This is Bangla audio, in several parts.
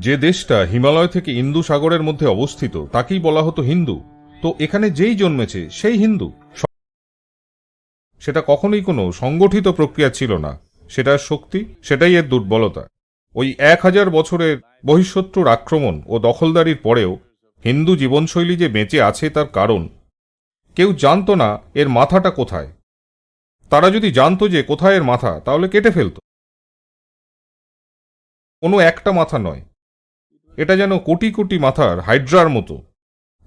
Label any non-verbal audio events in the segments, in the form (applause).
যে দেশটা হিমালয় থেকে ইন্দু সাগরের মধ্যে অবস্থিত, তাকেই বলা হতো হিন্দু। তো এখানে যেই জন্মেছে, সেই হিন্দু। সেটা কখনোই কোনো সংগঠিত প্রক্রিয়া ছিল না। সেটার শক্তি, সেটাই এর দুর্বলতা। ওই এক হাজার বছরের বহিঃশত্রুর আক্রমণ ও দখলদারির পরেও হিন্দু জীবনশৈলী যে বেঁচে আছে তার কারণ, কেউ জানতো না এর মাথাটা কোথায়। তারা যদি জানতো যে কোথায় এর মাথা, তাহলে কেটে ফেলত। কোনো একটা মাথা নয়। এটা যেন কোটি কোটি মাথার হাইড্রার মতো।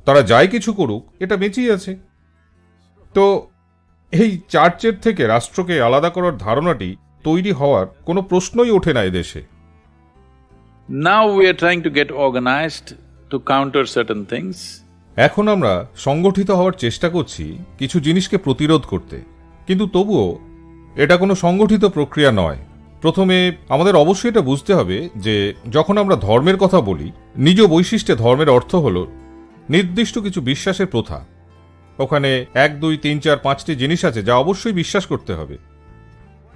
তারা যাই কিছু করুক এটা বেঁচেই আছে। তো এই চার্চের থেকে রাষ্ট্রকে আলাদা করার ধারণাটি তৈরি হওয়ার কোনো প্রশ্নই ওঠে না এদেশে। Now we are trying to get organized to counter certain things. এখন আমরা সংগঠিত হওয়ার চেষ্টা করছি কিছু জিনিসকে প্রতিরোধ করতে। কিন্তু তবুও এটা কোনো সংগঠিত প্রক্রিয়া নয়। প্রথমে আমাদের অবশ্যই এটা বুঝতে হবে যে যখন আমরা ধর্মের কথা বলি, নিজ বৈশিষ্ট্যে ধর্মের অর্থ হল নির্দিষ্ট কিছু বিশ্বাসের প্রথা। ওখানে এক, দুই, তিন, চার, পাঁচটি জিনিস আছে যা অবশ্যই বিশ্বাস করতে হবে।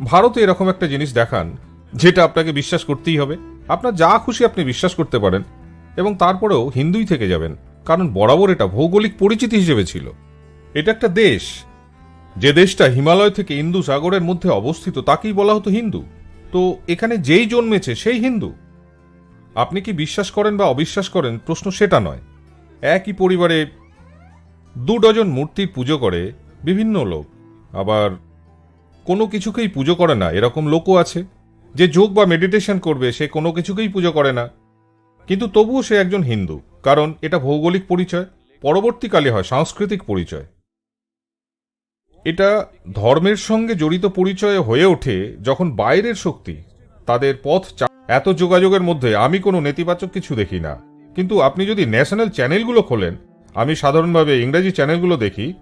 ভারতে এরকম একটা জিনিস দেখান, যেটা আপনাকে বিশ্বাস করতেই হবে। আপনার যা খুশি আপনি বিশ্বাস করতে পারেন এবং তারপরেও হিন্দুই থেকে যাবেন, কারণ বরাবর এটা ভৌগোলিক পরিচিতি হিসেবে ছিল। এটা একটা দেশ। যে দেশটা হিমালয় থেকে ইন্দু সাগরের মধ্যে অবস্থিত, তাকেই বলা হতো হিন্দু। তো এখানে যেই জন্মেছে সেই হিন্দু? আপনি কি বিশ্বাস করেন বা অবিশ্বাস করেন? প্রশ্ন সেটা নয়। একই পরিবারে দু ডজন মূর্তির পুজো করে বিভিন্ন লোক। আবার কোনো কিছুকেই পুজো করে না, এরকম লোকও আছে। যে যোগ বা মেডিটেশন করবে, সে কোনো কিছুকেই পুজো করে না। কিন্তু তবুও সে একজন হিন্দু, কারণ এটা ভৌগোলিক পরিচয়, পরবর্তীকালে হয় সাংস্কৃতিক পরিচয়। এটা ধর্মের সঙ্গে জড়িত পরিচয় হয়ে ওঠে যখন বাইরের শক্তি তাদের পথ চা- এত যোগাযোগের মধ্যে আমি কোনো নেতিবাচক কিছু দেখি না। কিন্তু আপনি যদি ন্যাশনাল চ্যানেলগুলো খোলেন আমি সাধারণভাবে ইংরেজি চ্যানেলগুলো দেখি।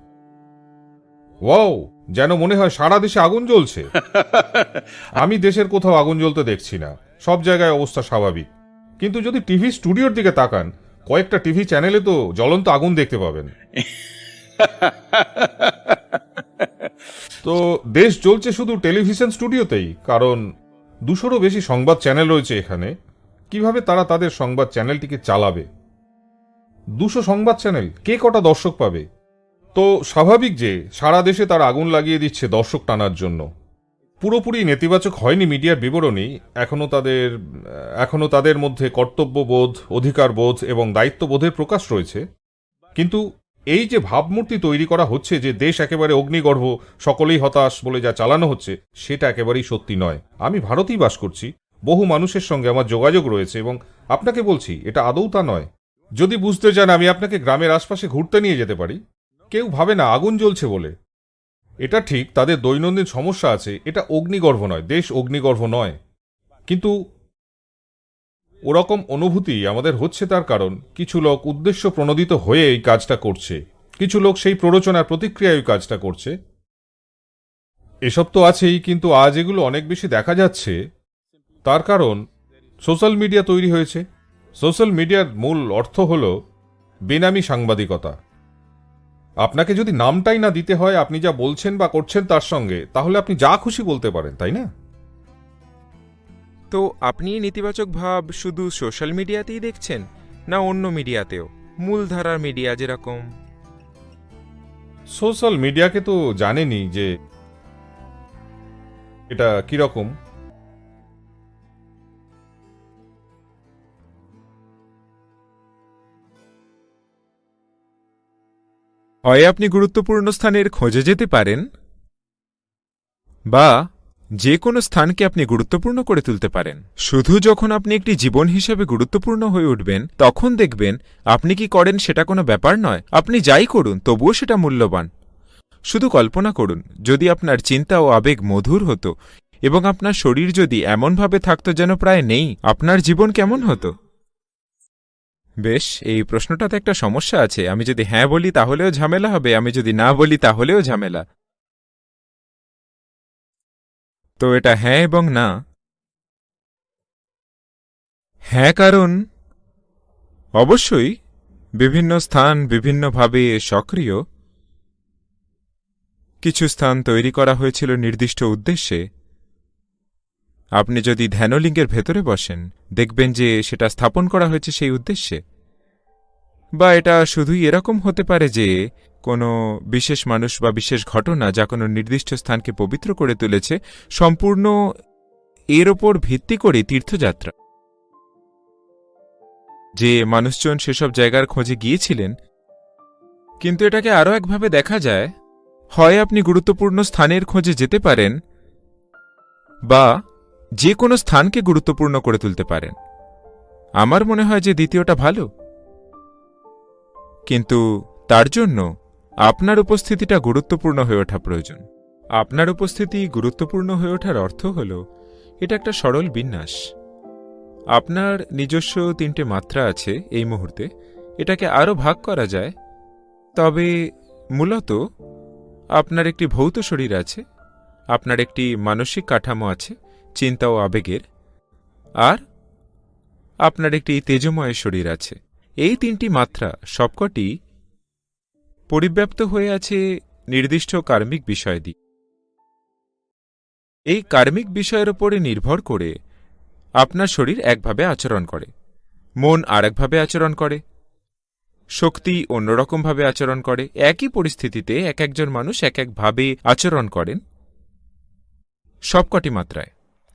ওয়াও যেন মনে হয় সারা দেশে আগুন জ্বলছে। (laughs) আমি দেশের কোথাও আগুন জ্বলতে দেখছি না। সব জায়গায় অবস্থা স্বাভাবিক। কিন্তু যদি টিভি স্টুডিওর দিকে তাকান কয়েকটা টিভি চ্যানেলে তো জ্বলন্ত আগুন দেখতে পাবেন। (laughs) তো দেশ চলছে শুধু টেলিভিশন স্টুডিওতেই, কারণ দুশোরও বেশি সংবাদ চ্যানেল রয়েছে এখানে। কীভাবে তারা তাদের সংবাদ চ্যানেলটিকে চালাবে? দুশো সংবাদ চ্যানেল, কে কটা দর্শক পাবে? তো স্বাভাবিক যে, সারা দেশে তার আগুন লাগিয়ে দিচ্ছে দর্শক টানার জন্য। পুরোপুরি নেতিবাচক হয়নি মিডিয়ার বিবরণী এখনও তাদের এখনও তাদের মধ্যে কর্তব্যবোধ, অধিকারবোধ এবং দায়িত্ববোধের প্রকাশ রয়েছে। কিন্তু এই যে ভাবমূর্তি তৈরি করা হচ্ছে যে দেশ একেবারে অগ্নিগর্ভ, সকলেই হতাশ বলে যা চালানো হচ্ছে, সেটা একেবারেই সত্যি নয়। আমি ভারতেই বাস করছি। বহু মানুষের সঙ্গে আমার যোগাযোগ রয়েছে এবং আপনাকে বলছি, এটা আদৌ তা নয়। যদি বুঝতে চান, আমি আপনাকে গ্রামের আশপাশে ঘুরতে নিয়ে যেতে পারি। কেউ ভাবে না, আগুন জ্বলছে বলে। এটা ঠিক, তাদের দৈনন্দিন সমস্যা আছে। এটা অগ্নিগর্ভ নয়, দেশ অগ্নিগর্ভ নয়। কিন্তু ওরকম অনুভূতি আমাদের হচ্ছে তার কারণ। কিছু লোক উদ্দেশ্য প্রণোদিত হয়ে এই কাজটা করছে। কিছু লোক সেই প্ররোচনার প্রতিক্রিয়ায় ওই কাজটা করছে। এসব তো আছেই, কিন্তু আজ এগুলো অনেক বেশি দেখা যাচ্ছে। তার কারণ, সোশ্যাল মিডিয়া তৈরি হয়েছে। সোশ্যাল মিডিয়ার মূল অর্থ হল বেনামি সাংবাদিকতা। আপনাকে যদি নামটাই না দিতে হয়, আপনি যা বলছেন বা করছেন তার সঙ্গে, তাহলে আপনি যা খুশি বলতে পারেন, তাই না? তো আপনি নেতিবাচক ভাব শুধু সোশ্যাল মিডিয়াতেই দেখছেন না অন্য মিডিয়াতেও? মূলধারার মিডিয়া যেরকম। সোশ্যাল মিডিয়াকে তো জানেনি যে এটা কীরকম। হয় আপনি গুরুত্বপূর্ণ স্থানের খোঁজে যেতে পারেন বা যে কোনো স্থানকে আপনি গুরুত্বপূর্ণ করে তুলতে পারেন। শুধু যখন আপনি একটি জীবন হিসেবে গুরুত্বপূর্ণ হয়ে উঠবেন, তখন দেখবেন আপনি কি করেন সেটা কোনো ব্যাপার নয়। আপনি যাই করুন, তবুও সেটা মূল্যবান। শুধু কল্পনা করুন, যদি আপনার চিন্তা ও আবেগ মধুর হতো এবং আপনার শরীর যদি এমনভাবে থাকতো যেন প্রায় নেই, আপনার জীবন কেমন হতো? বেশ, এই প্রশ্নটাতে একটা সমস্যা আছে। আমি যদি হ্যাঁ বলি তাহলেও ঝামেলা হবে, আমি যদি না বলি তাহলেও ঝামেলা। তো এটা হ্যাঁ এবং না। হ্যাঁ কারণ অবশ্যই বিভিন্ন স্থান বিভিন্নভাবে সক্রিয়। কিছু স্থান তৈরি করা হয়েছিল নির্দিষ্ট উদ্দেশ্যে। আপনি যদি ধ্যানলিঙ্গের ভেতরে বসেন, দেখবেন যে সেটা স্থাপন করা হয়েছে সেই উদ্দেশ্যে। বা এটা শুধুই এরকম হতে পারে যে কোনো বিশেষ মানুষ বা বিশেষ ঘটনা যা কোনো নির্দিষ্ট স্থানকে পবিত্র করে তুলেছে, সম্পূর্ণ এর ওপর ভিত্তি করে তীর্থযাত্রা। যে মানুষজন সেসব জায়গার খোঁজে গিয়েছিলেন, কিন্তু এটাকে আরও একভাবে দেখা যায়, হয় আপনি গুরুত্বপূর্ণ স্থানের খোঁজে যেতে পারেন বা যে কোনো স্থানকে গুরুত্বপূর্ণ করে তুলতে পারেন। আমার মনে হয় যে দ্বিতীয়টা ভালো। কিন্তু তার জন্য আপনার উপস্থিতিটা গুরুত্বপূর্ণ হয়ে ওঠা প্রয়োজন। আপনার উপস্থিতি গুরুত্বপূর্ণ হয়ে ওঠার অর্থ হল, এটা একটা সরল বিন্যাস। আপনার নিজস্ব তিনটে মাত্রা আছে এই মুহূর্তে, এটাকে আরও ভাগ করা যায়। তবে মূলত আপনার একটি ভৌত শরীর আছে, আপনার একটি মানসিক কাঠামো আছে, চিন্তা ও আবেগের, আর আপনার একটি তেজময় শরীর আছে। এই তিনটি মাত্রা সবকটি পরিব্যাপ্ত হয়ে আছে নির্দিষ্ট কার্মিক বিষয় দিয়ে এই কার্মিক বিষয়ের উপরে নির্ভর করে আপনার শরীর একভাবে আচরণ করে, মন আরেকভাবে আচরণ করে, শক্তি অন্যরকমভাবে আচরণ করে, একই পরিস্থিতিতে এক একজন মানুষ এক একভাবে আচরণ করেন সবকটি মাত্রায়।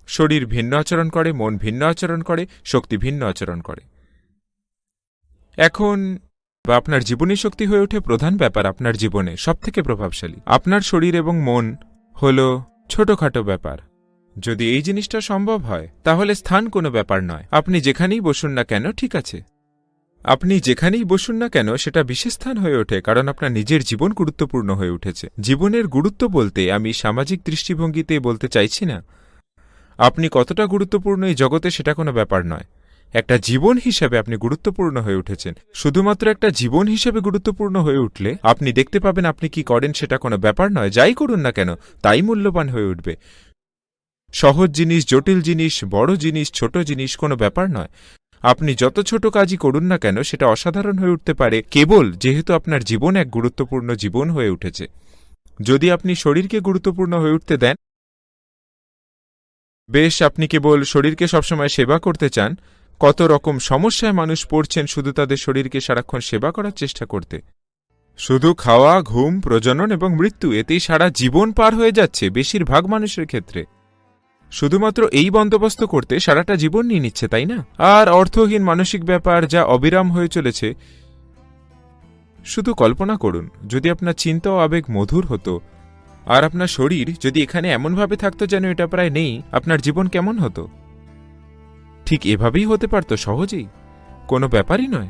শরীর ভিন্ন আচরণ করে, মন ভিন্ন আচরণ করে, শক্তি ভিন্ন আচরণ করে। এখন বা আপনার জীবনী শক্তি হয়ে ওঠে প্রধান ব্যাপার আপনার জীবনে, সবথেকে প্রভাবশালী। আপনার শরীর এবং মন হল ছোটখাটো ব্যাপার। যদি এই জিনিসটা সম্ভব হয়, তাহলে স্থান কোনো ব্যাপার নয়। আপনি যেখানেই বসুন না কেন, ঠিক আছে। আপনি যেখানেই বসুন না কেন, সেটা বিশেষ স্থান হয়ে ওঠে, কারণ আপনার নিজের জীবন গুরুত্বপূর্ণ হয়ে উঠেছে। জীবনের গুরুত্ব বলতে আমি সামাজিক দৃষ্টিভঙ্গিতে বলতে চাইছি না। আপনি কতটা গুরুত্বপূর্ণ এই জগতে, সেটা কোনো ব্যাপার নয়। একটা জীবন হিসেবে আপনি গুরুত্বপূর্ণ হয়ে উঠেছেন। শুধুমাত্র একটা জীবন হিসেবে গুরুত্বপূর্ণ হয়ে উঠলে আপনি দেখতে পাবেন আপনি কি করেন সেটা কোনো ব্যাপার নয়, যাই করুন না কেন, তাই মূল্যবান হয়ে উঠবে। সহজ জিনিস, জটিল জিনিস, বড় জিনিস, ছোট জিনিস কোনো ব্যাপার নয়। আপনি যত ছোট কাজই করুন না কেন, সেটা অসাধারণ হয়ে উঠতে পারে, কেবল যেহেতু আপনার জীবন এক গুরুত্বপূর্ণ জীবন হয়ে উঠেছে। যদি আপনি শরীরকে গুরুত্বপূর্ণ হয়ে উঠতে দেন, বেশ, আপনি কেবল শরীরকে সবসময় সেবা করতে চান কত রকম সমস্যায় মানুষ পড়ছেন শুধু তাদের শরীরকে সারাক্ষণ সেবা করার চেষ্টা করতে। শুধু খাওয়া, ঘুম, প্রজনন এবং মৃত্যু এতেই সারা জীবন পার হয়ে যাচ্ছে বেশিরভাগ মানুষের ক্ষেত্রে। শুধুমাত্র এই বন্দোবস্ত করতে সারাটা জীবন নিয়ে নিচ্ছে, তাই না? আর অর্থহীন মানসিক ব্যাপার যা অবিরাম হয়ে চলেছে, শুধু কল্পনা করুন, যদি আপনার চিন্তা ও আবেগ মধুর হতো, আর আপনার শরীর যদি এখানে এমনভাবে থাকতো যেন এটা প্রায় নেই, আপনার জীবন কেমন হতো? ঠিক এভাবেই হতে পারত সহজেই। কোনো ব্যাপারই নয়।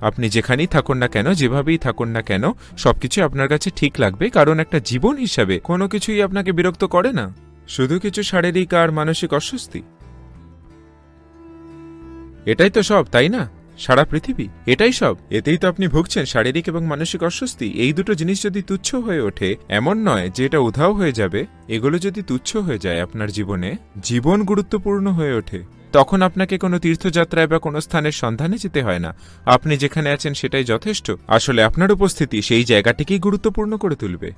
আপনি যেখানেই থাকুন না কেন, যেভাবেই থাকুন না কেন, সবকিছু আপনার কাছে ঠিক লাগবে, কারণ একটা জীবন হিসাবে কোনো কিছুই আপনাকে বিরক্ত করে না। শুধু কিছু শারীরিক আর মানসিক অস্বস্তি। এটাই তো সব, তাই না? সারা পৃথিবী। এটাই সব। এতেই তো আপনি ভুগছেন শারীরিক এবং মানসিক অস্বস্তি। এই দুটো জিনিস যদি তুচ্ছ হয়ে ওঠে, এমন নয় যে এটা উধাও হয়ে যাবে। এগুলো যদি তুচ্ছ হয়ে যায় আপনার জীবনে, জীবন গুরুত্বপূর্ণ হয়ে ওঠে। তখন আপনাকে কোনো তীর্থযাত্রায় বা কোনো স্থানের সন্ধানে যেতে হয় না। আপনি যেখানে আছেন সেটাই যথেষ্ট। আসলে আপনার উপস্থিতি সেই জায়গাটিকেই গুরুত্বপূর্ণ করে তুলবে।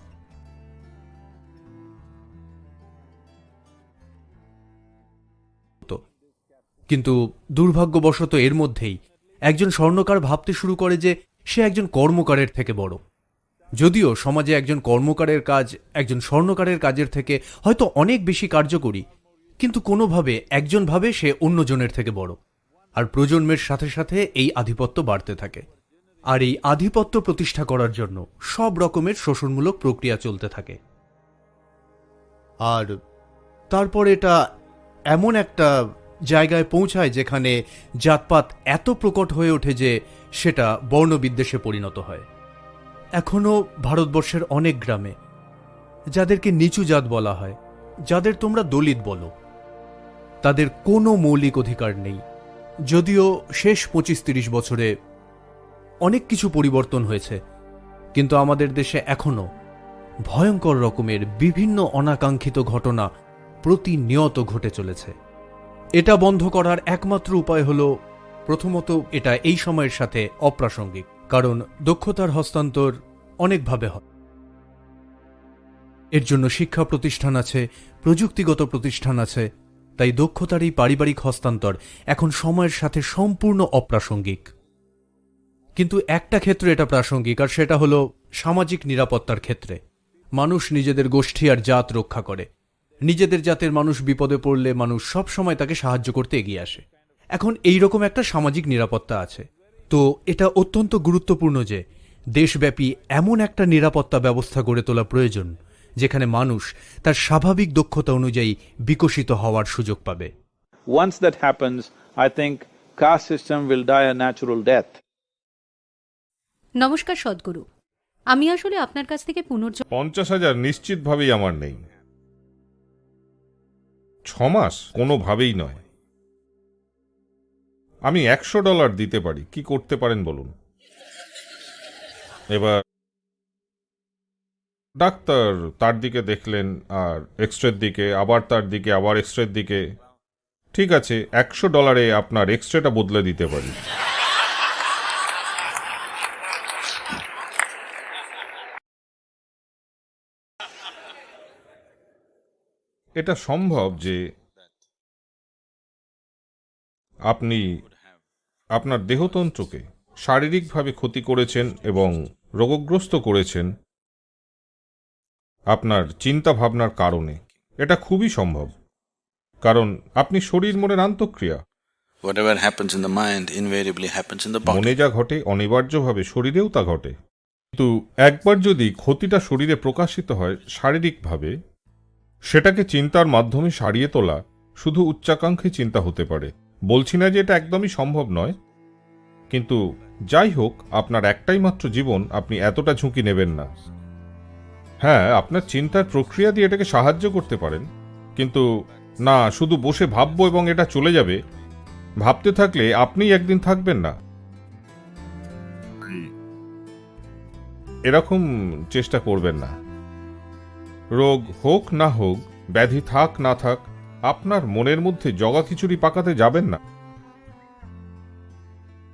কিন্তু দুর্ভাগ্যবশত এর মধ্যেই একজন স্বর্ণকার ভাবতে শুরু করে যে সে একজন কর্মকারের থেকে বড়। যদিও সমাজে একজন কর্মকারের কাজ একজন স্বর্ণকারের কাজের থেকে হয়তো অনেক বেশি কার্যকরী কিন্তু কোনোভাবে একজনভাবে সে অন্যজনের থেকে বড়। আর প্রজন্মের সাথে সাথে এই আধিপত্য বাড়তে থাকে। আর এই আধিপত্য প্রতিষ্ঠা করার জন্য সব রকমের শোষণমূলক প্রক্রিয়া চলতে থাকে। আর তারপর এটা এমন একটা জায়গায় পৌঁছায় যেখানে জাতপাত এত প্রকট হয়ে ওঠে যে সেটা বর্ণবিদ্বেষে পরিণত হয়। এখনও ভারতবর্ষের অনেক গ্রামে, যাদেরকে নিচু জাত বলা হয়, যাদের তোমরা দলিত বলো তাদের কোনো মৌলিক অধিকার নেই। যদিও শেষ পঁচিশ তিরিশ বছরে অনেক কিছু পরিবর্তন হয়েছে, কিন্তু আমাদের দেশে এখনও ভয়ঙ্কর রকমের বিভিন্ন অনাকাঙ্ক্ষিত ঘটনা প্রতিনিয়ত ঘটে চলেছে। এটা বন্ধ করার একমাত্র উপায় হল প্রথমত এটা এই সময়ের সাথে অপ্রাসঙ্গিক, কারণ দক্ষতার হস্তান্তর অনেকভাবে হয়। এর জন্য শিক্ষা প্রতিষ্ঠান আছে, প্রযুক্তিগত প্রতিষ্ঠান আছে তাই দক্ষতার এই পারিবারিক হস্তান্তর এখন সময়ের সাথে সম্পূর্ণ অপ্রাসঙ্গিক। কিন্তু একটা ক্ষেত্রে এটা প্রাসঙ্গিক, আর সেটা হলো সামাজিক নিরাপত্তার ক্ষেত্রে। মানুষ নিজেদের গোষ্ঠী আর জাত রক্ষা করে। নিজেদের জাতের মানুষ বিপদে পড়লে মানুষ সব সময় তাকে সাহায্য করতে এগিয়ে আসে। এখন এই রকম একটা সামাজিক নিরাপত্তা আছে। তো এটা অত্যন্ত গুরুত্বপূর্ণ যে, দেশব্যাপী এমন একটা নিরাপত্তা ব্যবস্থা গড়ে তোলা প্রয়োজন। যেখানে মানুষ তার স্বাভাবিক দক্ষতা অনুযায়ী বিকশিত হওয়ার সুযোগ পাবে। Once that happens, I think caste system will die a natural death. নমস্কার সদ্গুরু। আমি আসলে আপনার কাছ থেকে পুনর্জ পঞ্চাশ হাজার নিশ্চিতভাবেই আমার নেই। ছ মাস কোনোভাবেই নয়। আমি একশো ডলার দিতে পারি। কি করতে পারেন বলুন? এবার ডাক্তার তার দিকে দেখলেন আর এক্সরের দিকে, আবার তার দিকে, আবার এক্সরের দিকে। ঠিক আছে, একশো ডলারে আপনার এক্সরেটা বদলে দিতে পারি। এটা সম্ভব যে আপনি আপনার দেহতন্ত্রকে শারীরিকভাবে ক্ষতি করেছেন এবং রোগগ্রস্ত করেছেন। আপনার চিন্তা ভাবনার কারণে। এটা খুবই সম্ভব। কারণ আপনি শরীর মনের আন্তঃক্রিয়া। Whatever happens in the mind invariably happens in the body. মনে যা ঘটে অনিবার্যভাবে শরীরেও তা ঘটে। কিন্তু একবার যদি ক্ষতিটা শরীরে প্রকাশিত হয় শারীরিকভাবে সেটাকে চিন্তার মাধ্যমে সারিয়ে তোলা শুধু উচ্চাকাঙ্ক্ষী চিন্তা হতে পারে। বলছি না যে এটা একদমই সম্ভব নয়। কিন্তু যাই হোক আপনার একটাই মাত্র জীবন আপনি এতটা ঝুঁকি নেবেন না। হ্যাঁ আপনার চিন্তার প্রক্রিয়া দিয়ে এটাকে সাহায্য করতে পারেন। কিন্তু না, শুধু বসে ভাববো এবং এটা চলে যাবে। ভাবতে থাকলে আপনি একদিন থাকবেন না। এরকম চেষ্টা করবেন না। রোগ হোক না হোক, ব্যাধি থাক না থাক, আপনার মনের মধ্যে জগা খিচুড়ি পাকাতে যাবেন না।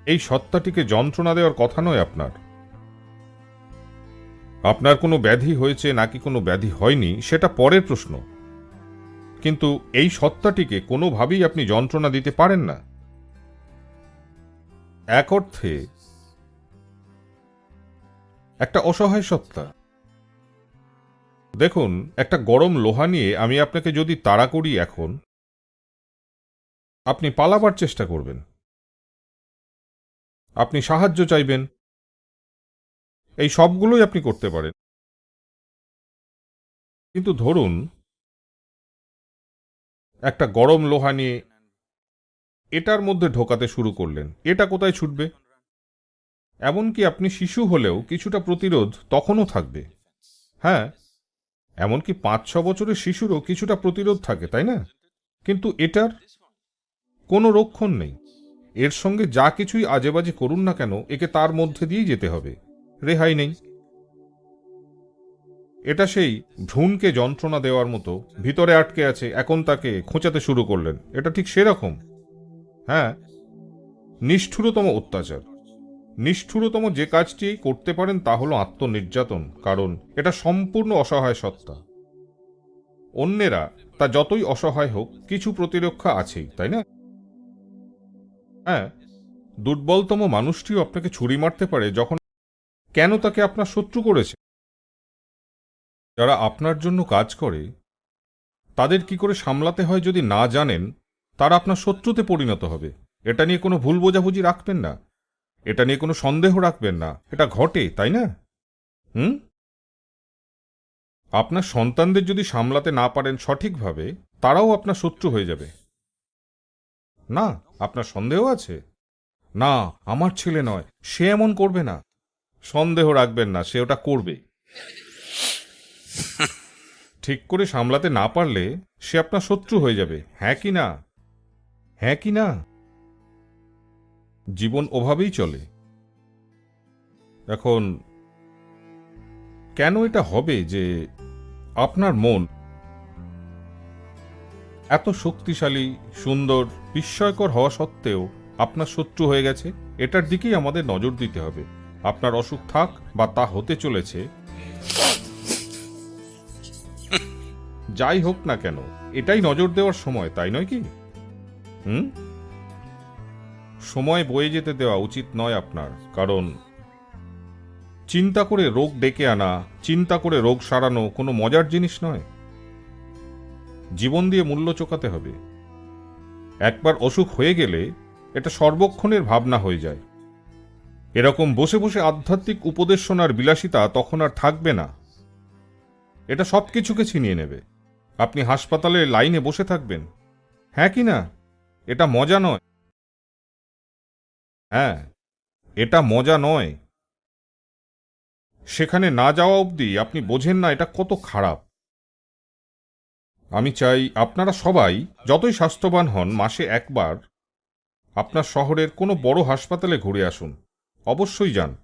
এই সত্তাটিকে যন্ত্রণা দেওয়ার কথা নয় আপনার। আপনার কোনো ব্যাধি হয়েছে নাকি কোনো ব্যাধি হয়নি, সেটা পরের প্রশ্ন। কিন্তু এই সত্তাটিকে কোনোভাবেই আপনি যন্ত্রণা দিতে পারেন না। এক অর্থে, একটা অসহায় সত্তা। দেখুন, একটা গরম লোহা নিয়ে আমি আপনাকে যদি তাড়া করি এখন, আপনি পালাবার চেষ্টা করবেন। আপনি সাহায্য চাইবেন। এই সবগুলোই আপনি করতে পারেন। কিন্তু ধরুন, একটা গরম লোহা নিয়ে এটার মধ্যে ঢোকাতে শুরু করলেন, এটা কোথায় ছুটবে? এমনকি আপনি শিশু হলেও কিছুটা প্রতিরোধ তখনও থাকবে। হ্যাঁ এমনকি পাঁচ ছ বছরের শিশুরও কিছুটা প্রতিরোধ থাকে, তাই না? কিন্তু এটার কোনো রক্ষণ নেই। এর সঙ্গে যা কিছুই আজেবাজে করুন না কেন, একে তার মধ্যে দিয়েই যেতে হবে। রেহাই নেই। এটা সেই ভ্রূণকে যন্ত্রণা দেওয়ার মতো ভিতরে আটকে আছে, এখন তাকে খোঁচাতে শুরু করলেন। এটা ঠিক সেরকম। হ্যাঁ নিষ্ঠুরতম অত্যাচার। নিষ্ঠুরতম যে কাজটি করতে পারেন তা হল আত্মনির্যাতন, কারণ এটা সম্পূর্ণ অসহায় সত্তা। অন্যেরা তা যতই অসহায় হোক, কিছু প্রতিরক্ষা আছেই, তাই না? হ্যাঁ দুর্বলতম মানুষটিও আপনাকে ছুরি মারতে পারে যখন কেন তাকে আপনার শত্রু করেছে? যারা আপনার জন্য কাজ করে, তাদের কি করে সামলাতে হয় যদি না জানেন, তারা আপনার শত্রুতে পরিণত হবে। এটা নিয়ে কোনো ভুল বোঝাবুঝি রাখবেন না। এটা নিয়ে কোনো সন্দেহ রাখবেন না। এটা ঘটে, তাই না? হুম? আপনার সন্তানদের যদি সামলাতে না পারেন সঠিকভাবে, তারাও আপনার শত্রু হয়ে যাবে। না, আপনার সন্দেহ আছে। না, আমার ছেলে নয়। সে এমন করবে না। সন্দেহ রাখবেন না, সে ওটা করবে ঠিক করে সামলাতে না পারলে সে আপনার শত্রু হয়ে যাবে। হ্যাঁ কি না? হ্যাঁ কি না? জীবন ওভাবেই চলে। এখন, কেন এটা হবে যে আপনার মন এত শক্তিশালী, সুন্দর, বিস্ময়কর হওয়া সত্ত্বেও আপনার শত্রু হয়ে গেছে? এটার দিকেই আমাদের নজর দিতে হবে। আপনার অসুখ থাক বা তা হতে চলেছে। যাই হোক না কেন, এটাই নজর দেওয়ার সময়, তাই নয় কি? হুম? সময় বয়ে যেতে দেওয়া উচিত নয় আপনার, কারণ চিন্তা করে রোগ ডেকে আনা, চিন্তা করে রোগ সারানো কোনো মজার জিনিস নয়। জীবন দিয়ে মূল্য চোকাতে হবে। একবার অসুখ হয়ে গেলে এটা সর্বক্ষণের ভাবনা হয়ে যায়। এরকম বসে বসে আধ্যাত্মিক উপদেশ শোনার বিলাসিতা তখন আর থাকবে না। এটা সব কিছুকে ছিনিয়ে নেবে। আপনি হাসপাতালে লাইনে বসে থাকবেন। হ্যাঁ কি না? এটা মজা নয়। হ্যাঁ এটা মজা নয়। সেখানে না যাওয়া অবধি আপনি বোঝেন না এটা কত খারাপ। আমি চাই আপনারা সবাই যতই স্বাস্থ্যবান হন, মাসে একবার আপনার শহরের কোনো বড় হাসপাতালে ঘুরে আসুন। অবশ্যই যান।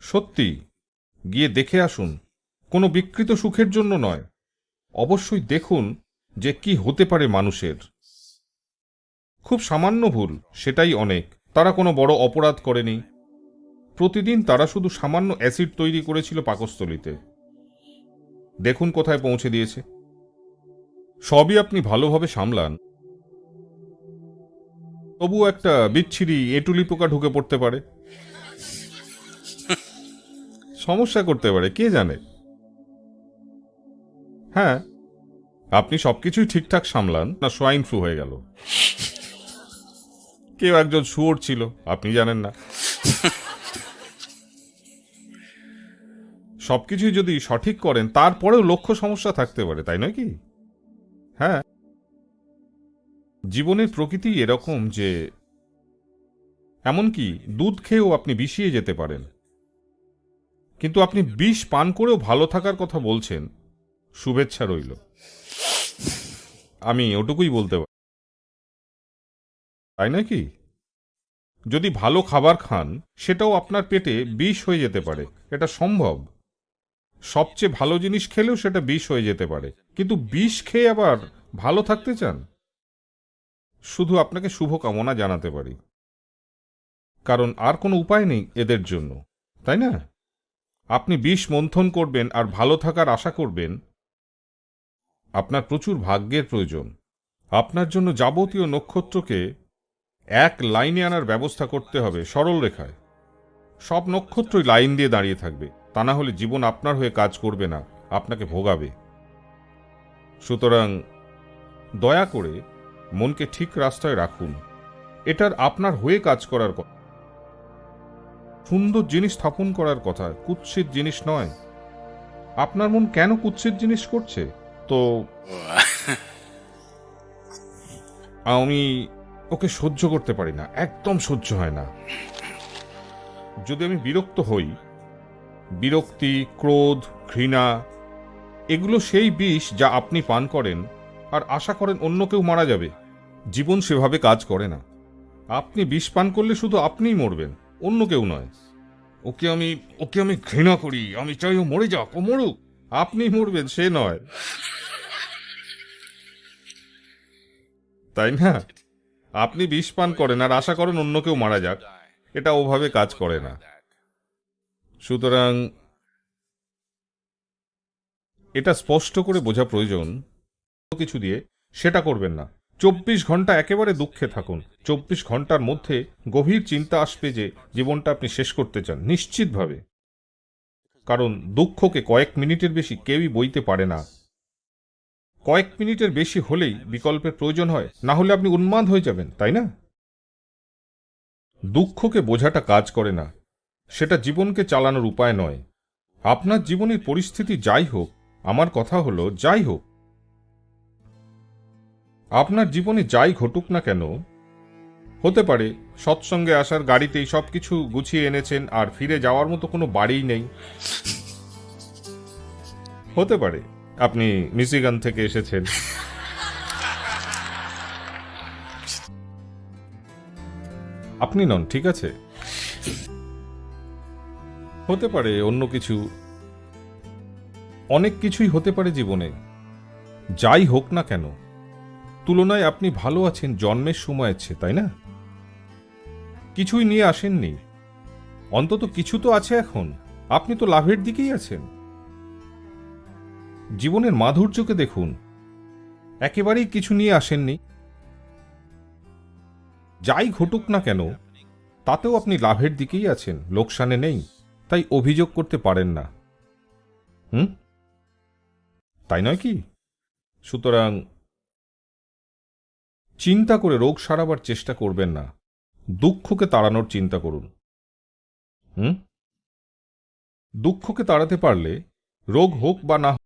সত্যি, গিয়ে দেখে আসুন, কোনো বিকৃত সুখের জন্য নয়। অবশ্যই দেখুন যে কি হতে পারে মানুষের। খুব সামান্য ভুল, সেটাই অনেক। তারা কোনো বড় অপরাধ করেনি। প্রতিদিন তারা শুধু সামান্য অ্যাসিড তৈরি করেছিল পাকস্থলিতে। দেখুন কোথায় পৌঁছে দিয়েছে। সবই আপনি ভালোভাবে সামলান। তবু একটা বিচ্ছিরি এটুলি পোকা ঢুকে পড়তে পারে। সমস্যা করতে পারে, কে জানে? হ্যাঁ আপনি সবকিছুই ঠিকঠাক সামলান। না, সোয়াইন ফ্লু হয়ে গেল। কেউ একজন শুয়োর ছিল, আপনি জানেন না। সবকিছুই যদি সঠিক করেন, তারপরেও লক্ষ্য সমস্যা থাকতে পারে, তাই নয় কি? হ্যাঁ। জীবনের প্রকৃতি এরকম যে, এমনকি দুধ খেয়েও আপনি বিষিয়ে যেতে পারেন। কিন্তু আপনি বিষ পান করেও ভালো থাকার কথা বলছেন, শুভেচ্ছা রইল। আমি ওটুকুই বলতে পারি তাই নাকি? যদি ভালো খাবার খান, সেটাও আপনার পেটে বিষ হয়ে যেতে পারে, এটা সম্ভব। সবচেয়ে ভালো জিনিস খেলেও সেটা বিষ হয়ে যেতে পারে। কিন্তু বিষ খেয়ে আবার ভালো থাকতে চান? শুধু আপনাকে শুভকামনা জানাতে পারি। কারণ আর কোনো উপায় নেই এদের জন্য, তাই না? আপনি বিষ মন্থন করবেন আর ভালো থাকার আশা করবেন, আপনার প্রচুর ভাগ্যের প্রয়োজন। আপনার জন্য যাবতীয় নক্ষত্রকে এক লাইনে আনার ব্যবস্থা করতে হবে সরল রেখায়। সব নক্ষত্রই লাইন দিয়ে দাঁড়িয়ে থাকবে, তা না হলে জীবন আপনার হয়ে কাজ করবে না, আপনাকে ভোগাবে। সুতরাং দয়া করে মনকে ঠিক রাস্তায় রাখুন। এটার আপনার হয়ে কাজ করার কথা সুন্দর জিনিস স্থাপন করার কথা, কুৎসিত জিনিস নয়। আপনার মন কেন কুৎসিত জিনিস করছে? তো আমি ওকে সহ্য করতে পারি না, একদম সহ্য হয় না। যদি আমি বিরক্ত হই, বিরক্তি, ক্রোধ, ঘৃণা, এগুলো সেই বিষ যা আপনি পান করেন আর আশা করেন অন্য কেউ মারা যাবে। জীবন সেভাবে কাজ করে না। আপনি বিষ পান করলে শুধু আপনিই মরবেন, অন্য কেউ নয়। ওকে আমি ওকে আমি ঘৃণা করি, আমি চাই ও মরে যাক, ও মরুক। আপনি মরবেন, সে নয়। তাই না? আপনি বিষ পান করেন আর আশা করেন অন্য কেউ মারা যাক, এটা ওভাবে কাজ করে না। সুতরাং, এটা স্পষ্ট করে বোঝা প্রয়োজন কিছু দিয়ে সেটা করবেন না। চব্বিশ ঘণ্টা একেবারে দুঃখে থাকুন। চব্বিশ ঘণ্টার মধ্যে গভীর চিন্তা আসবে যে জীবনটা আপনি শেষ করতে চান, নিশ্চিতভাবে। কারণ দুঃখকে কয়েক মিনিটের বেশি কেউই বইতে পারে না। কয়েক মিনিটের বেশি হলেই বিকল্পের প্রয়োজন হয়, না হলে আপনি উন্মাদ হয়ে যাবেন, তাই না? দুঃখকে বোঝাটা কাজ করে না। সেটা জীবনকে চালানোর উপায় নয়। আপনার জীবনের পরিস্থিতি যাই হোক, আমার কথা হলো যাই হোক আপনার জীবনে যাই ঘটুক না কেন, হতে পারে সৎসঙ্গে আসার গাড়িতেই সব কিছু গুছিয়ে এনেছেন আর ফিরে যাওয়ার মতো কোনো বাড়িই নেই। হতে পারে আপনি মিসিগান থেকে এসেছেন। আপনি নন, ঠিক আছে? হতে পারে অন্য কিছু। অনেক কিছুই হতে পারে জীবনে। যাই হোক না কেন। তুলনায় আপনি ভালো আছেন জন্মের সময় আছে, তাই না? কিছুই নিয়ে আসেননি। অন্তত কিছু তো আছে এখন। আপনি তো লাভের দিকেই আছেন। জীবনের মাধুর্যকে দেখুন। একেবারেই কিছু নিয়ে আসেননি। যাই ঘটুক না কেন, তাতেও আপনি লাভের দিকেই আছেন, লোকসানে নেই, তাই অভিযোগ করতে পারেন না। হুম? তাই নয় কি? সুতরাং চিন্তা করে রোগ সারাবার চেষ্টা করবেন না। দুঃখকে তাড়ানোর চিন্তা করুন। হুম? দুঃখকে তাড়াতে পারলে রোগ হোক বা না